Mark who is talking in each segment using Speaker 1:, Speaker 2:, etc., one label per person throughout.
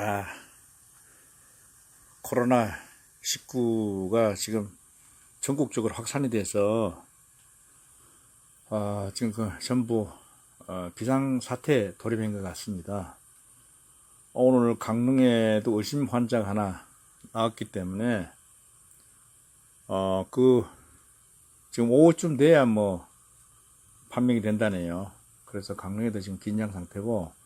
Speaker 1: 아, 코로나 19가 지금 전국적으로 확산이 돼서 아, 지금 그 전부 어, 비상 사태에 돌입한 것 같습니다. 오늘 강릉에도 의심 환자가 하나 나왔기 때문에 어, 그 지금 오후쯤 돼야 뭐 판명이 된다네요. 그래서 강릉에도 지금 긴장 상태고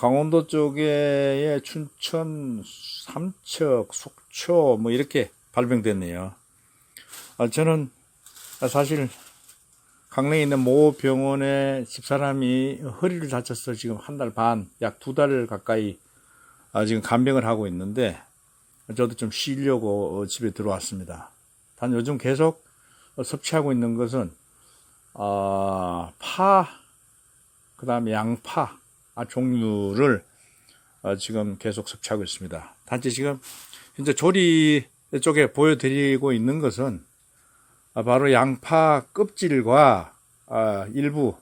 Speaker 1: 강원도 쪽에 춘천, 삼척, 속초 뭐 이렇게 발병됐네요. 아, 저는 사실 강릉에 있는 모 병원에 집사람이 허리를 다쳐서 지금 한 달 반, 약 두 달 가까이 아, 지금 간병을 하고 있는데 저도 좀 쉬려고 집에 들어왔습니다. 단 요즘 계속 섭취하고 있는 것은 아, 파, 그 다음에 양파 아, 종류를 어, 지금 계속 섭취하고 있습니다. 단지 지금 현재 조리 쪽에 보여드리고 있는 것은 아, 바로 양파 껍질과 아, 일부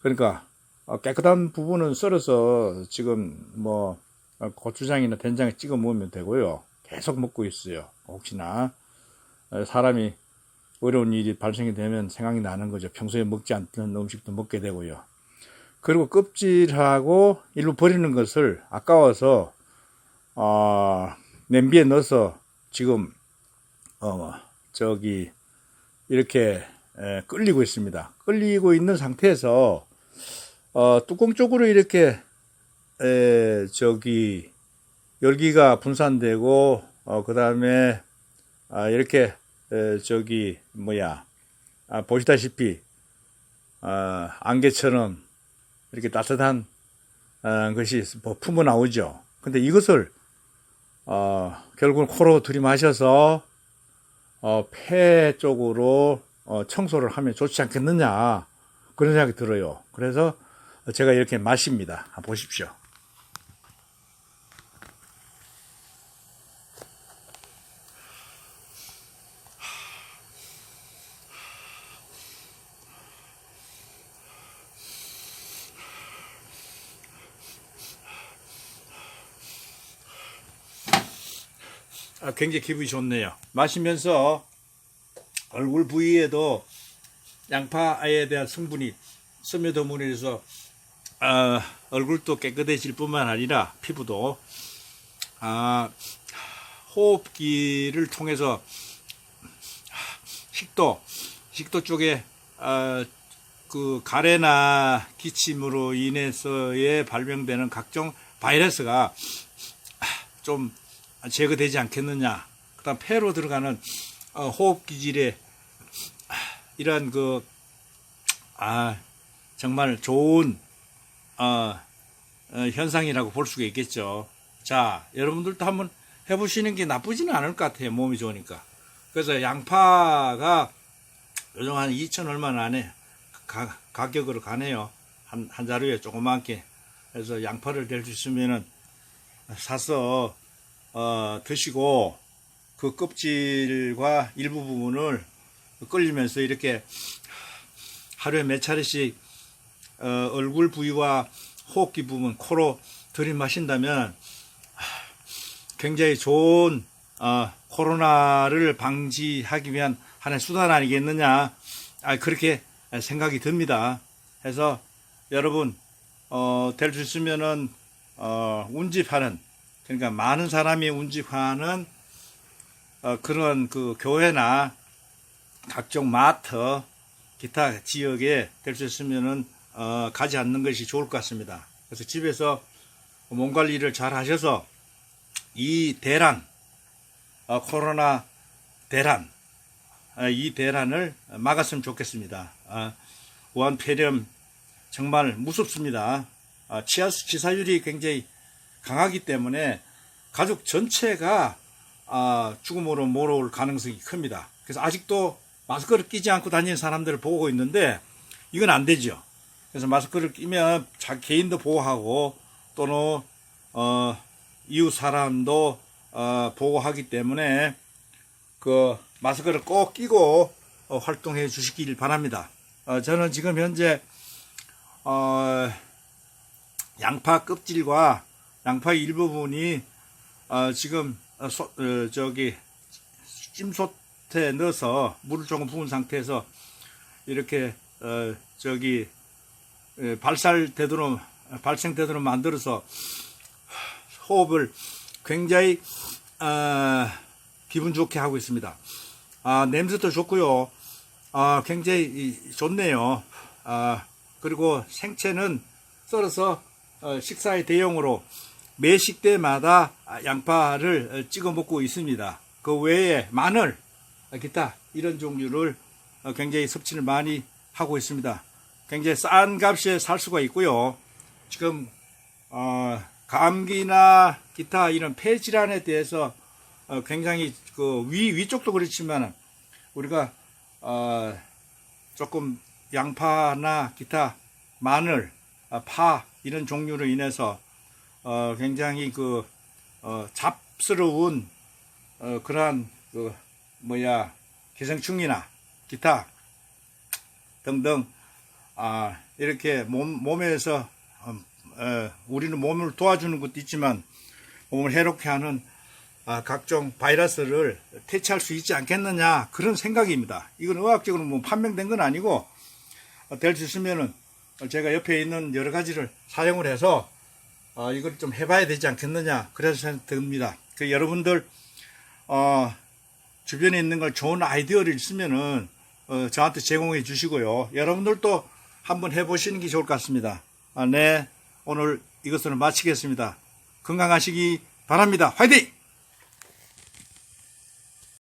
Speaker 1: 그러니까 어, 깨끗한 부분은 썰어서 지금 뭐 어, 고추장이나 된장에 찍어 먹으면 되고요. 계속 먹고 있어요. 혹시나 어, 사람이 어려운 일이 발생이 되면 생각이 나는 거죠. 평소에 먹지 않던 음식도 먹게 되고요. 그리고 껍질하고 일부 버리는 것을 아까워서 어, 냄비에 넣어서 지금 어, 저기 이렇게 에, 끓이고 있습니다. 끓이고 있는 상태에서 어, 뚜껑 쪽으로 이렇게 에, 저기 열기가 분산되고 어, 그 다음에 아, 이렇게 에, 저기 뭐야 아, 보시다시피 아, 안개처럼 이렇게 따뜻한 아, 것이 뭐 품어 나오죠. 근데 이것을 어, 결국은 코로 들이마셔서 어, 폐 쪽으로 어, 청소를 하면 좋지 않겠느냐 그런 생각이 들어요. 그래서 제가 이렇게 마십니다. 보십시오. 굉장히 기분이 좋네요. 마시면서 얼굴 부위에도 양파에 대한 성분이 스며드문해서 아, 얼굴도 깨끗해질 뿐만 아니라 피부도 아, 호흡기를 통해서 식도 식도 쪽에 아, 그 가래나 기침으로 인해서의 발병되는 각종 바이러스가 좀 제거되지 않겠느냐. 그다음 폐로 들어가는 어, 호흡 기질에 이러한 그 아, 정말 좋은 어, 어, 현상이라고 볼 수가 있겠죠. 자, 여러분들도 한번 해보시는 게 나쁘지는 않을 것 같아요. 몸이 좋으니까. 그래서 양파가 요즘 한 2천 얼마 안에 가, 가격으로 가네요. 한, 한 자루에 조그맣게. 그래서 양파를 될 수 있으면은 사서 어, 드시고 그 껍질과 일부 부분을 끓이면서 이렇게 하루에 몇 차례씩 어, 얼굴 부위와 호흡기 부분 코로 들이마신다면 굉장히 좋은 어, 코로나를 방지하기 위한 하나의 수단 아니겠느냐 아, 그렇게 생각이 듭니다. 해서 여러분 어, 될 수 있으면은 어, 운집하는 그러니까 많은 사람이 운집하는 어, 그런 그 교회나 각종 마트 기타 지역에 될 수 있으면은 어, 가지 않는 것이 좋을 것 같습니다. 그래서 집에서 몸 관리를 잘 하셔서 이 대란 어, 코로나 대란 어, 이 대란을 막았으면 좋겠습니다. 어, 우한 폐렴 정말 무섭습니다. 어, 치아 치사율이 굉장히 강하기 때문에 가족 전체가 아, 죽음으로 몰아올 가능성이 큽니다. 그래서 아직도 마스크를 끼지 않고 다니는 사람들을 보고 있는데 이건 안 되죠. 그래서 마스크를 끼면 자 개인도 보호하고 또는 어, 이웃 사람도 어, 보호하기 때문에 그 마스크를 꼭 끼고 어, 활동해 주시길 바랍니다. 어, 저는 지금 현재 어, 양파 껍질과 양파 일부분이 아, 지금 어, 소- 어, 저기 찜솥에 넣어서 물을 조금 부은 상태에서 이렇게 어, 저기 에, 발살되도록 발생되도록 만들어서 호흡을 굉장히 아, 기분 좋게 하고 있습니다. 아, 냄새도 좋고요. 아, 굉장히 이- 좋네요. 아, 그리고 생채는 썰어서 어, 식사의 대용으로 매 식대마다 아, 양파를 어, 찍어 먹고 있습니다. 그 외에 마늘, 아, 기타 이런 종류를 어, 굉장히 섭취를 많이 하고 있습니다. 굉장히 싼 값에 살 수가 있고요. 지금 어, 감기나 기타 이런 폐 질환에 대해서 어, 굉장히 그 위 위쪽도 그렇지만 우리가 어, 조금 양파나 기타 마늘, 아, 파 이런 종류로 인해서 어, 굉장히 그 어, 잡스러운 어, 그러한 그 뭐야 기생충이나 기타 등등 아, 이렇게 몸, 몸에서 음, 어, 우리는 몸을 도와주는 것도 있지만 몸을 해롭게 하는 아, 각종 바이러스를 퇴치할 수 있지 않겠느냐 그런 생각입니다. 이건 의학적으로 뭐 판명된 건 아니고 어, 될수 있으면은 제가 옆에 있는 여러 가지를 사용을 해서 어, 이걸 좀 해봐야 되지 않겠느냐 그래서 생각 듭니다. 그 여러분들 어, 주변에 있는 걸 좋은 아이디어를 있으면은 어, 저한테 제공해 주시고요. 여러분들도 한번 해보시는 게 좋을 것 같습니다. 아, 네, 오늘 이것으로 마치겠습니다. 건강하시기 바랍니다. 화이팅!